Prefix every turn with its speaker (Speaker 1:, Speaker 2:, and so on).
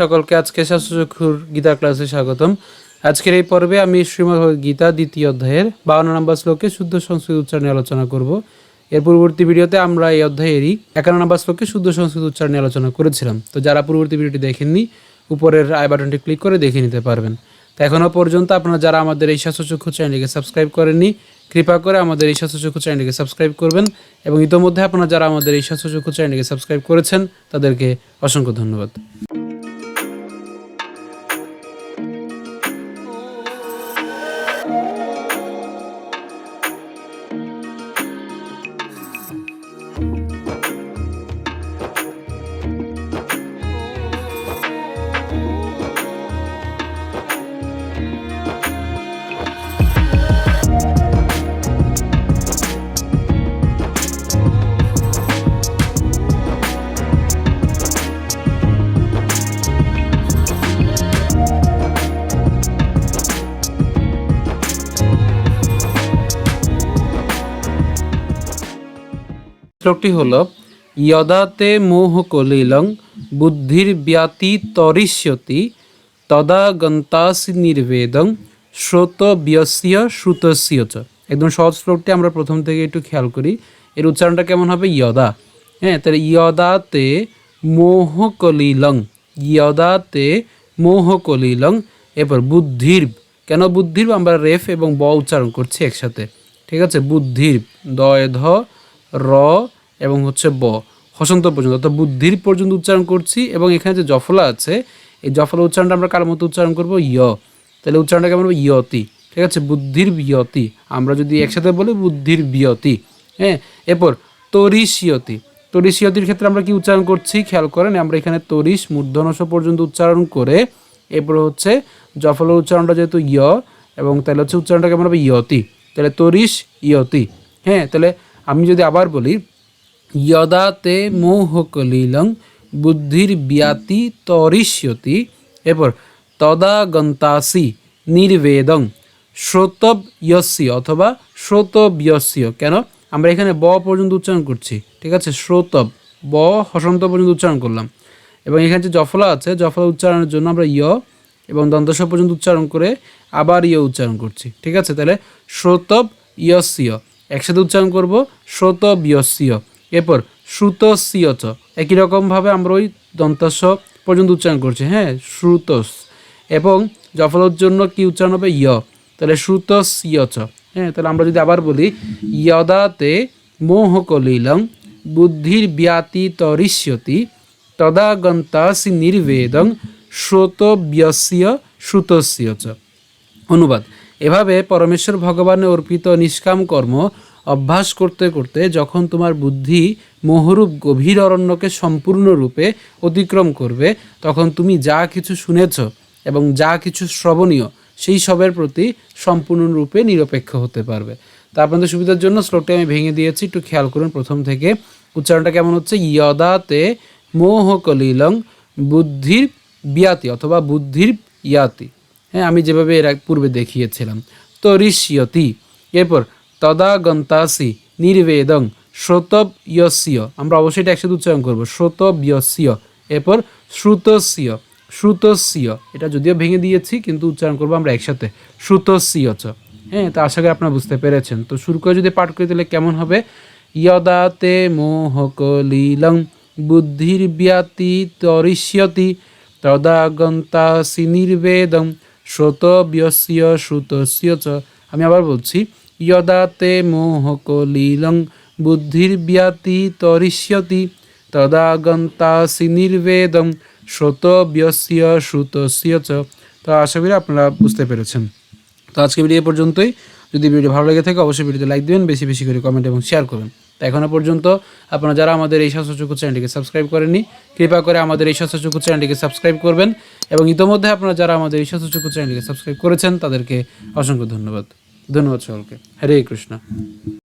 Speaker 1: সকলকে আজকে শাস্ত্রচক্ষুর গীতা ক্লাসে স্বাগতম। আজকের এই পর্বে আমি শ্রীমদ্ গীতা দ্বিতীয় অধ্যায়ের বাউন্ন নম্বর শ্লোকে শুদ্ধ সংস্কৃত উচ্চারণে আলোচনা করব। এর পূর্ববর্তী ভিডিওতে আমরা এই অধ্যায়েরই একান্ন নম্বর শ্লোকে শুদ্ধ সংস্কৃত উচ্চারণে আলোচনা করেছিলাম। তো যারা পূর্ববর্তী ভিডিওটি দেখেননি, উপরের আই বাটনটি ক্লিক করে দেখে নিতে পারবেন। তো এখনও পর্যন্ত আপনারা যারা আমাদের এই স্বাস্থ্যচক্ষু চ্যানেলটিকে সাবস্ক্রাইব করেননি, কৃপা করে আমাদের এই স্বাস্থ্যচক্ষু চ্যানেলটিকে সাবস্ক্রাইব করবেন এবং ইতোমধ্যে আপনারা যারা আমাদের এই স্বাস্থ্যচক্ষু চ্যানেলটিকে সাবস্ক্রাইব করেছেন, তাদেরকে অসংখ্য ধন্যবাদ। শ্লোকটি হলো যদাতে মোহ কলিলং বুদ্ধির ব্যাতি তরিষ্যতি তদা গন্তাসি নির্বেদং শ্রোত বিয়স্য শ্রুতস্য চ একদম সহজ শ্লোকটি আমরা প্রথম থেকে একটু খেয়াল করি। এর উচ্চারণটা কেমন হবে? ইয়দা। হ্যাঁ তাহলে ইয়দাতে মোহ কলিলং। ইয়দাতে মোহ কলিলং। এরপর, বুদ্ধির। কেন বুদ্ধির? আমরা রেফ এবং ব উচ্চারণ করছি একসাথে। ঠিক আছে? বুদ্ধির। দয় ধ র এবং হচ্ছে ব। হসন্ত পর্যন্ত, অর্থাৎ বুদ্ধির পর্যন্ত উচ্চারণ করছি এবং এখানে যে জফলা আছে, এই জফলা উচ্চারণটা আমরা কার মতো উচ্চারণ করব? ইয় তাহলে উচ্চারণটা কেমন হবে ইয়তি। ঠিক আছে? বুদ্ধির বিয়তি। আমরা যদি একসাথে বলি বুদ্ধির বিয়তি। হ্যাঁ? এরপর তরিশিয়তি তরিশিয়তির ক্ষেত্রে আমরা কি উচ্চারণ করছি? খেয়াল করেন, আমরা এখানে তরিশ মূর্ধনস পর্যন্ত উচ্চারণ করে এরপর হচ্ছে জফলের উচ্চারণটা যেহেতু ইয় এবং তাহলে হচ্ছে উচ্চারণটা কেমন হবে ইয়তি। তাহলে তরিশ ইয়তি। হ্যাঁ? তাহলে আমি যদি আবার বলি যদাতে মোহ কলিলং বুদ্ধির ব্যাতি তরিষ্যতি এরপর তদা গন্তাসি নির্বেদং শ্রোতব্যস্য অথবা শ্রোতব্যস্য কেন? আমরা এখানে ব পর্যন্ত উচ্চারণ করছি, ঠিক আছে? শ্রোতব, ব, হসন্ত পর্যন্ত উচ্চারণ করলাম। এবং এখানে যে জফলা আছে, জফলা উচ্চারণের জন্য আমরা ইয় এবং দন্তস পর্যন্ত উচ্চারণ করে আবার ইয় উচ্চারণ করছি, ঠিক আছে? তাহলে, শ্রোতব ইয়স্য একসাথে উচ্চারণ করব, শ্রোতব্যস্য। এরপর শ্রুতস্য চ একই রকমভাবে আমরা ওই দন্তস্ব পর্যন্ত উচ্চারণ করছি। হ্যাঁ শ্রুতস। এবং জফলর জন্য কি উচ্চারণ হবে? ইয় তাহলে শ্রুতস্য চ হ্যাঁ তাহলে আমরা যদি আবার বলি ইয়দাতে মোহ কলিলং বুদ্ধির ব্যাতি তরিষ্যতি তদা গন্তাসি নির্বেদং শ্রোতব্যস্য চ অনুবাদ। এভাবে পরমেশ্বর ভগবানে অর্পিত নিষ্কাম কর্ম অভ্যাস করতে করতে যখন তোমার বুদ্ধি মোহরূপ গভীর অরণ্যকে সম্পূর্ণরূপে অতিক্রম করবে, তখন তুমি যা কিছু শুনেছ এবং যা কিছু শ্রবণীয়, সেই সবের প্রতি সম্পূর্ণরূপে নিরপেক্ষ হতে পারবে। তা আপনাদের সুবিধার জন্য শ্লোকটি আমি ভেঙে দিয়েছি, একটু খেয়াল করুন প্রথম থেকে। উচ্চারণটা কেমন হচ্ছে? ইয়দাতে মোহ কলিলং বুদ্ধির বিয়াতি অথবা বুদ্ধির ইয়াতি। হ্যাঁ আমি যেভাবে এর পূর্বে দেখিয়েছিলাম। তরিষ্যতি এরপর তদা গন্তাসি নির্বেদং শ্রোতব্যস্য আমরা অবশ্যই এটা একসাথে উচ্চারণ করব। শ্রোতব্যস্য এরপর শ্রুতস্য শ্রুতস্য। এটা যদিও ভেঙে দিয়েছি, কিন্তু উচ্চারণ করব আমরা একসাথে। শ্রুতস্য চ হ্যাঁ তা আশা করি আপনারা বুঝতে পেরেছেন। তো শুরু করে যদি পাঠ করে দিলে কেমন হবে? ইয়দাতে মোহকলিলং বুদ্ধির ব্যাতি তরিষ্যতি তদা গন্তাসি নির্বেদং শ্রোতব্যস্য শ্রুতস্য চ। আমি আবার বলছি, যদাতে মোহকলিলং বুদ্ধির ব্যাতি তরিষ্যতি তদা নির্বেদম শ্রোত শ্রোতব্যস্য শ্রুতস্য চ। তো আশা করি আপনারা বুঝতে পেরেছেন। তো আজকে ভিডিও পর্যন্তই। যদি ভিডিও ভালো লেগে থাকে, অবশ্যই ভিডিওতে লাইক দেবেন, বেশি বেশি করে কমেন্ট এবং শেয়ার করবেন। তো এখনও পর্যন্ত, আপনারা যারা আমাদের এই স্বাস্থ্যচক্ষু চ্যানেলটিকে সাবস্ক্রাইব করেননি, কৃপা করে আমাদের এই স্বাস্থ্যচক্ষু চ্যানেলটিকে সাবস্ক্রাইব করবেন এবং ইতোমধ্যে আপনারা যারা আমাদের এই স্বাস্থ্যচক্ষু চ্যানেলটিকে সাবস্ক্রাইব করেছেন, তাদেরকে অসংখ্য ধন্যবাদ। ধন্যবাদ সকলকে। হরে কৃষ্ণ।